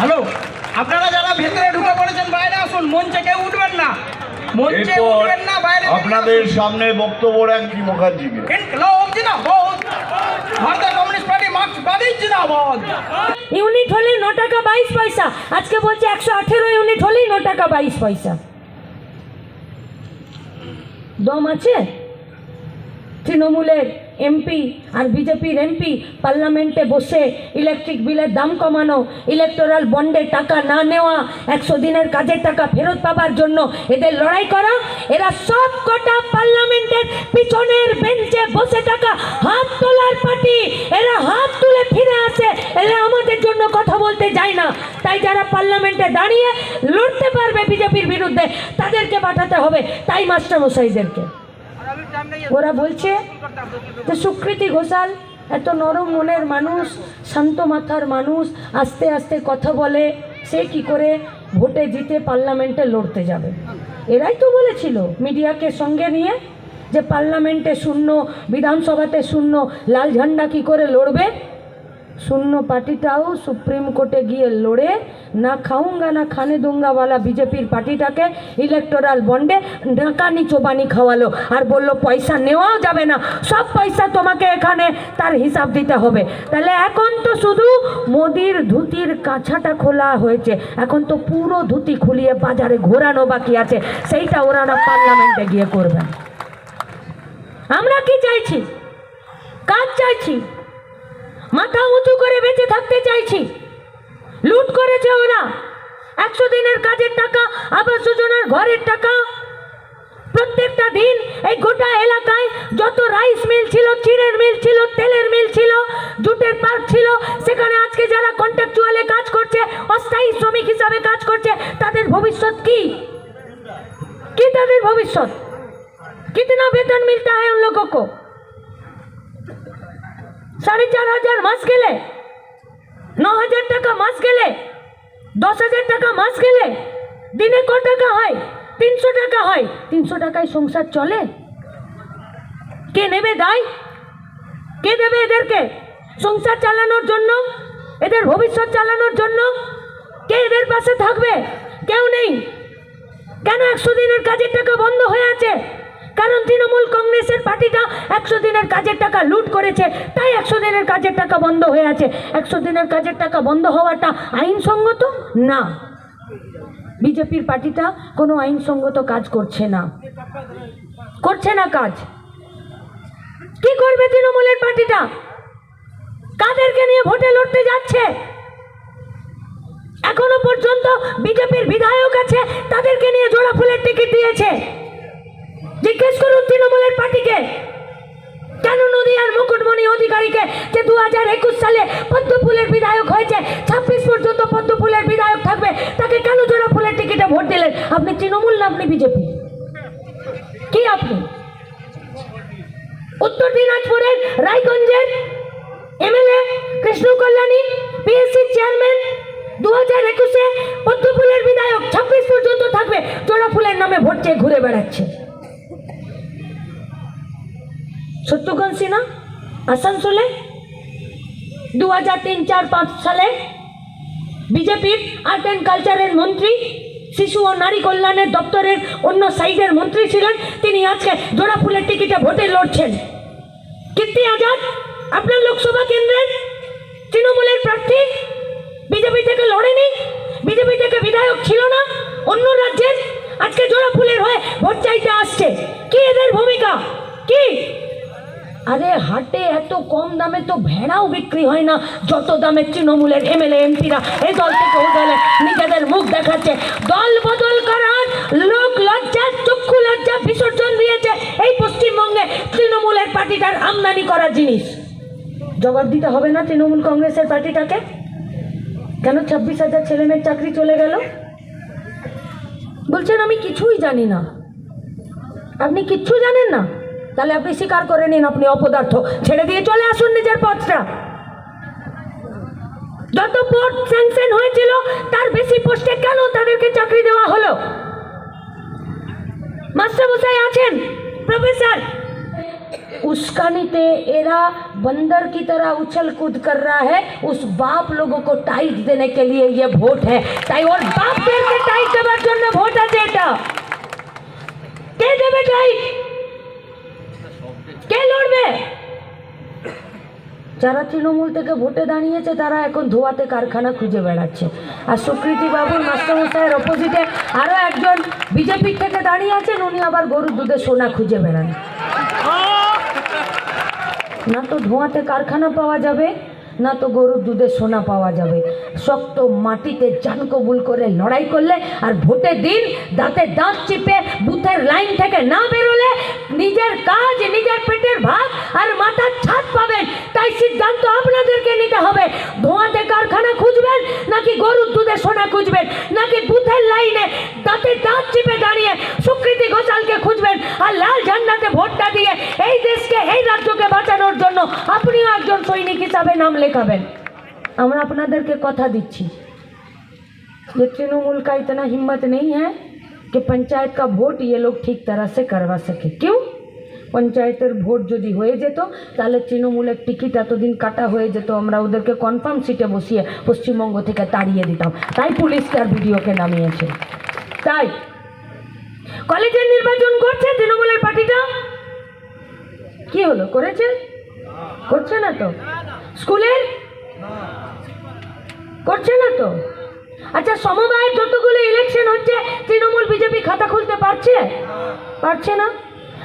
Hello? আপনারা যারা ভেতরে ঢুকে পড়েছেন বাইরে আসুন। মঞ্চে কেউ উঠবেন না। মঞ্চে উঠবেন না বাইরে আপনাদের। সামনে বক্তব্য রাখছি মুখার্জিকে। ইনকলাব জিন্দাবাদ। ভারতীয় কমিউনিস্ট পার্টি মার্ক্সবাদী জিন্দাবাদ। ইউনিট হলে ন টাকা বাইশ পয়সা। আজকে বলছে একশো আঠেরো ইউনিট হলেই ন টাকা বাইশ পয়সা। দম আছে? তৃণমূলের এমপি আর বিজেপির এমপি পার্লামেন্টে বসে ইলেকট্রিক বিলের দাম কমানো ইলেকটোরাল বন্ডে টাকা না নেওয়া, একশো দিনের কাজের টাকা ফেরত পাবার জন্য এদের লড়াই করা, এরা সব কটা পার্লামেন্টের পিছনের বেঞ্চে বসে থাকা, হাত তোলার পার্টি, এরা হাত তুলে ফিরে আসে, এরা আমাদের জন্য কথা বলতে যায় না। তাই যারা পার্লামেন্টে দাঁড়িয়ে লড়তে পারবে বিজেপির বিরুদ্ধে, তাদেরকে পাঠাতে হবে, তাই মাস্টারমশাইদেরকে। ওরা বলছে যে সুকৃতি ঘোষাল, এত নরম মনের মানুষ, শান্ত মাথার মানুষ, আস্তে আস্তে কথা বলে, সে কি করে ভোটে জিতে পার্লামেন্টে লড়তে যাবে? এরাই তো বলেছিল মিডিয়াকে সঙ্গে নিয়ে যে পার্লামেন্টে শূন্য, বিধানসভাতে শূন্য, লাল ঝান্ডা কি করে লড়বে? শূন্য পার্টিটাও সুপ্রিম কোর্টে গিয়ে লড়ে, না খাউঙ্গা না খানে দুঙ্গাওয়ালা বিজেপির পার্টিটাকে ইলেকটোরাল বন্ডে ডাকানি চোবানি খাওয়ালো। আর বলল, পয়সা নেওয়াও যাবে না, সব পয়সা তোমাকে এখানে তার হিসাব দিতে হবে। তাহলে এখন তো শুধু মোদির ধুতির কাছাটা খোলা হয়েছে। এখন তো পুরো ধুতি খুলিয়ে বাজারে ঘোরানো বাকি আছে। সেইটা ওরা না পার্লামেন্টে গিয়ে করবেন আমরা কি চাইছি? কাজ চাইছি? মাথা উঁচু করে বেঁচে থাকতে চাইছি লুট করেছে ওরা একশো দিনের কাজের টাকা আবাস যোজনার ঘরের টাকা প্রত্যেকটা দিন এই গোটা এলাকায় যত রাইস মিল ছিল চিড়ের মিল ছিল তেলের মিল ছিল জুটের পার্ক ছিল সেখানে আজকে যারা কন্ট্রাকচুয়ালে কাজ করছে অস্থায়ী শ্রমিক হিসাবে কাজ করছে তাদের ভবিষ্যৎ কি কি তাদের ভবিষ্যৎ कितना वेतन मिलता है उन लोगों को সাড়ে চার হাজার মাস গেলে, ন হাজার টাকা মাস গেলে, দশ হাজার টাকা মাস গেলে, দিনে ক টাকা হয়? তিনশো টাকা হয়। তিনশো টাকায় সংসার চলে? কে নেবে দায়? কে দেবে এদেরকে? সংসার চালানোর জন্য? এদের ভবিষ্যৎ চালানোর জন্য? কে এদের পাশে থাকবে? কেউ নেই। কেন একশো দিনের কাজের টাকা বন্ধ হয়ে আছে? কারণ তৃণমূল কংগ্রেসের পার্টিটা একশো দিনের কাজের টাকা লুট করেছে, তাই একশো দিনের কাজের টাকা বন্ধ হয়ে আছে। একশো দিনের কাজের টাকা বন্ধ হওয়াটা আইনসঙ্গত? না। বিজেপির পার্টিটা কোনো আইনসঙ্গত কাজ করছে না। করছে না কাজ। কি করবে তৃণমূলের পার্টিটা? কাদেরকে নিয়ে ভোটে লড়তে যাচ্ছে? এখনও পর্যন্ত বিজেপির বিধায়ক আছে, তাদেরকে নিয়ে জোড়া ফুলের টিকিট দিয়েছে। জিজ্ঞেস করুন তৃণমূলের পার্টিকে। কেন নদীয়ার মুকুটমণি অধিকারীকে যে দু হাজার একুশ সালে পদ্মফুলের বিধায়ক হয়েছে, ছাব্বিশ পর্যন্ত পদ্মফুলের বিধায়ক থাকবে, তাকে কেন জোড়া ফুলের টিকিটে ভোট দিলেন? আপনি তৃণমূল না আপনি বিজেপি? কি আপনি? উত্তর দিনাজপুরের রায়গঞ্জের MLA Krishna Kalyani PSC chairman, দু হাজার একুশে পদ্মফুলের বিধায়ক, ছাব্বিশ পর্যন্ত থাকবে জোড়া ফুলের নামে ভোট চেয়ে ঘুরে বেড়াচ্ছে। সত্যগঞ্জ সিনহা আসানসোলে দু হাজার তিন, চার, পাঁচ সালে বিজেপির আর্ট অ্যান্ড কালচারের মন্ত্রী, শিশু ও নারী কল্যাণের দপ্তরের অন্য সাইডের মন্ত্রী ছিলেন। তিনি আজকে জোড়া ফুলের টিকিটে ভোটে লড়ছেন। কীর্তি আজাদ, আপনার লোকসভা কেন্দ্রের তৃণমূলের প্রার্থী। বিজেপি থেকে লড়েনি। বিজেপি থেকে বিধায়ক ছিল না, অন্য রাজ্যের। আজকে জোড়া ফুলের হয়ে ভোট চাইতে আসছে। কি এদের ভূমিকা? কি? আরে হাটে এত কম দামে তো ভেড়াও বিক্রি হয় না। যত দামে তৃণমূলের এমএলএ, এমপিরা এই দল থেকে ও দলে নিজেদের মুখ দেখাচ্ছে। দল বদল করার লোক লজ্জা, চক্ষু লজ্জা বিসর্জন দিয়েছে এই পশ্চিমবঙ্গে তৃণমূলের পার্টিটার আমদানি করা জিনিস। জবাব দিতে হবে না তৃণমূল কংগ্রেসের পার্টিটাকে? কেন ছাব্বিশ হাজার ছেলে মেয়ের চাকরি চলে গেল? বলছেন, আমি কিছুই জানি না। আপনি কিচ্ছু জানেন না? তাহলে আপনি স্বীকার করে নিন আপনি অপদার্থ ছেড়ে দিয়ে চলে আসুন নিজের পথটা যত পোস্ট স্যাংশন হয়েছিল তার বেশি পোস্টে কেন তাদেরকে চাকরি দেওয়া হলো মাস্টারমশাই আছেন প্রফেসর उस्कानीते एरा बंदर की तरह उछल कूद कर रहा है उस बाप लोगों को टाइट देने के लिए ये ভোট है তাই ওর বাপদেরকে টাইট দেওয়ার জন্য ভোট আছে এটা কে দেবে টাইট কে লড়বে? যারা তৃণমূল থেকে ভোটে দাঁড়িয়েছে, তারা এখন ধোয়াতে কারখানা খুঁজে বেড়াচ্ছে। আর সুকৃতি বাবুর মাস্টারমশাইয়ের অপোজিটে আরও একজন বিজেপির থেকে দাঁড়িয়ে আছেন, উনি আবার গরুর দুধে সোনা খুঁজে বেড়ান। না তো ধোঁয়াতে কারখানা পাওয়া যাবে, না তো গরুর দুধে সোনা পাওয়া যাবে। শক্ত মাটিতে জান কবুল করে লড়াই করলে আর ভোটের দিন, দাঁতে দাঁত চিপে বুথের লাইন থেকে না বেরোলে নিজের কাজ নিজের পেটের ভাত আর মাথার ছাদ পাবেন তাই সিদ্ধান্ত আপনাদেরকে নিতে হবে ধোঁয়াতে কারখানা খুঁজবেন নাকি গরুর দুধে সোনা খুঁজবেন নাকি বুথের লাইনে দাঁতে দাঁত চিপে দাঁড়িয়ে সুকৃতি ঘোষালকে খুঁজবেন আর লাল ঝান্ডাতে ভোটটা দিয়ে এই দেশকে এই রাজ্যকে বাঁচানোর জন্য আপনিও একজন সৈনিক হিসাবে নাম লেখাবেন আমরা আপনাদেরকে কথা দিচ্ছি ये तृणमूल का इतना हिम्मत नहीं है कि पंचायत का वोट ये लोग ठीक तरह से करवा सके क्यों পঞ্চায়েতের ভোট যদি হয়ে যেত তাহলে তৃণমূলের টিকিট এতদিন কাটা হয়ে যেত আমরা ওদেরকে কনফার্ম সিটে বসিয়ে পশ্চিমবঙ্গ থেকে তাড়িয়ে দিতাম তাই পুলিশকে আর ভিডিওকে নামিয়েছে তাই কলেজের নির্বাচন করছে তৃণমূলের পার্টিটা কি হলো করেছে করছে না তো স্কুলের করছে না তো আচ্ছা সমবায়ের যতগুলো ইলেকশন হচ্ছে তৃণমূল বিজেপি খাতা খুলতে পারছে পারছে না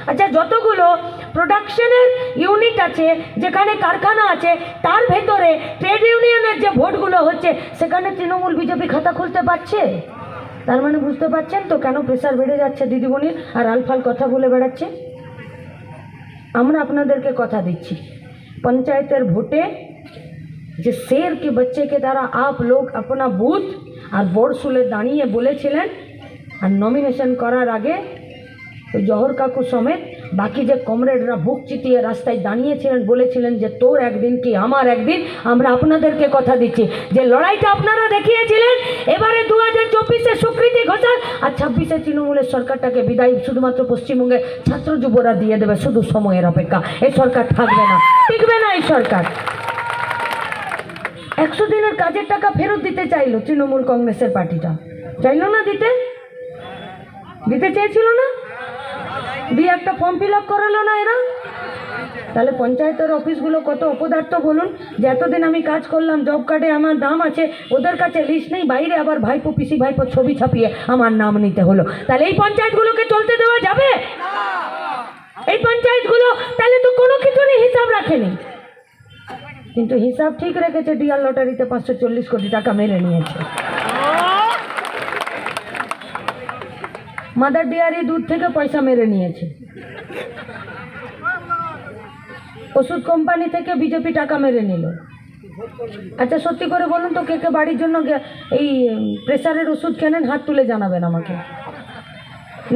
আচ্ছা যতগুলো প্রোডাকশনের ইউনিট আছে যেখানে কারখানা আছে তার ভেতরে ট্রেড ইউনিয়নের যে ভোটগুলো হচ্ছে সেখানে তৃণমূল বিজেপি খাতা খুলতে পারছে তার মানে বুঝতে পারছেন তো কেন প্রেশার বেড়ে যাচ্ছে দিদিমণির আর আলফাল কথা বলে বেড়াচ্ছে আমরা আপনাদেরকে কথা দিচ্ছি पंचायतर ভোটে যে शेर के बच्चे के द्वारा आप लोग अपना बूथ আর বোর্ড শুলে দাঁড়িয়ে বলেছিলেন, আর নমিনেশন করার আগে জহর কাকু সমেত বাকি যে কমরেডরা বুক চিতিয়ে রাস্তায় দাঁড়িয়েছিলেন, বলেছিলেন যে তোর একদিন কি আমার একদিন, আমরা আপনাদেরকে কথা দিচ্ছি। যে লড়াইটা আপনারা দেখিয়েছিলেন, এবারে দু হাজার চব্বিশে সুকৃতি ঘোষাল আর ছাব্বিশে তৃণমূলের সরকারটাকে বিদায় শুধুমাত্র পশ্চিমবঙ্গে ছাত্র যুবরা দিয়ে দেবে শুধু সময়ের অপেক্ষা। এই সরকার থাকবে না, টিকবে না এই সরকার। একশো দিনের কাজের টাকা ফেরত দিতে চাইলো তৃণমূল কংগ্রেসের পার্টিটা। চাইলো না দিতে? দিতে চেয়েছিল না? দিয়ে একটা ফর্ম ফিল আপ করালো না এরা? তাহলে পঞ্চায়েতের অফিসগুলো কত অপদার্থ বলুন, যে এতদিন আমি কাজ করলাম জব কার্ডে আমার দাম আছে, ওদের কাছে লিস্ট নেই, বাইরে আবার ভাইপো, পিসি ভাইপো ছবি ছাপিয়ে আমার নাম নিতে হলো। তাহলে এই পঞ্চায়েতগুলোকে চলতে দেওয়া যাবে? এই পঞ্চায়েতগুলো, তাহলে তো কোনো কিছুরই হিসাব রাখেনি। কিন্তু হিসাব ঠিক রেখেছে ডিয়ার লটারিতে পাঁচশো চল্লিশ কোটি টাকা মেরে নিয়েছে। মাদার ডেয়ারি দুধ থেকে পয়সা মেরে নিয়েছে। ওষুধ কোম্পানি থেকে বিজেপি টাকা মেরে নিল। আচ্ছা সত্যি করে বলুন তো, কে কে বাড়ির জন্য এই প্রেসারের ওষুধ কেনেন, হাত তুলে জানাবেন আমাকে।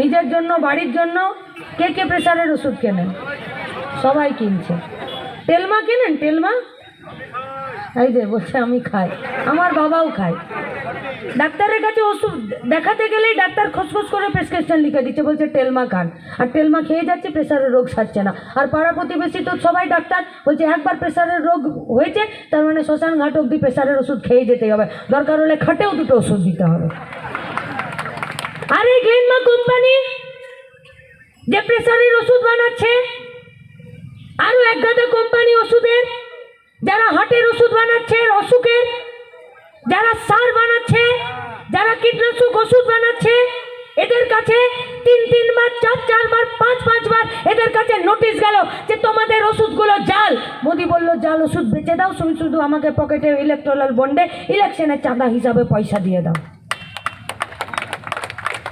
নিজের জন্য, বাড়ির জন্য কে কে প্রেসারের ওষুধ কেনেন? সবাই কিনছে। তেলমা কেনেন? তেলমা? যে বলছে আমি খাই। আমার বাবাও খায়। ডাক্তারের কাছে ওষুধ দেখাতে গেলেই ডাক্তার খসখস করে প্রেসক্রিপশন লিখে দিচ্ছে, বলছে টেলমা খান। আর টেলমা খেয়ে যাচ্ছে প্রেশারের রোগ সারছে না। আর পাড়া প্রতিবেশী তো সবাই ডাক্তার, বলছে একবার প্রেশারের রোগ হয়েছে, তার মানে শ্মশান ঘাট অবধি প্রেশারের ওষুধ খেয়ে যেতেই হবে। দরকার হলে খাটেও দুটো ওষুধ দিতে হবে। আর এই গ্লেনমা কোম্পানি, যে প্রেশারের ওষুধ বানাচ্ছে আরও এক কোম্পানি ওষুধের যারা হাটের ওষুধ বানাচ্ছে অসুখের, যারা সার বানাচ্ছে, যারা কীটনাশক ওষুধ বানাচ্ছে, এদের কাছে তিন, তিনবার, চার, চারবার, পাঁচ, পাঁচবার এদের কাছে নোটিশ গেল যে তোমাদের ওষুধগুলো জাল। মোদি বলল, জাল ওষুধ বেচে দাও শুধু শুধু আমাকে পকেটে ইলেকট্রাল বন্ডে ইলেকশনের চাঁদা হিসাবে পয়সা দিয়ে দাও।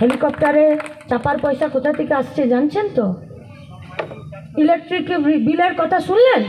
হেলিকপ্টারে চাপার পয়সা কোথা থেকে আসছে জানছেন তো? ইলেকট্রিক বিলের কথা শুনলেন?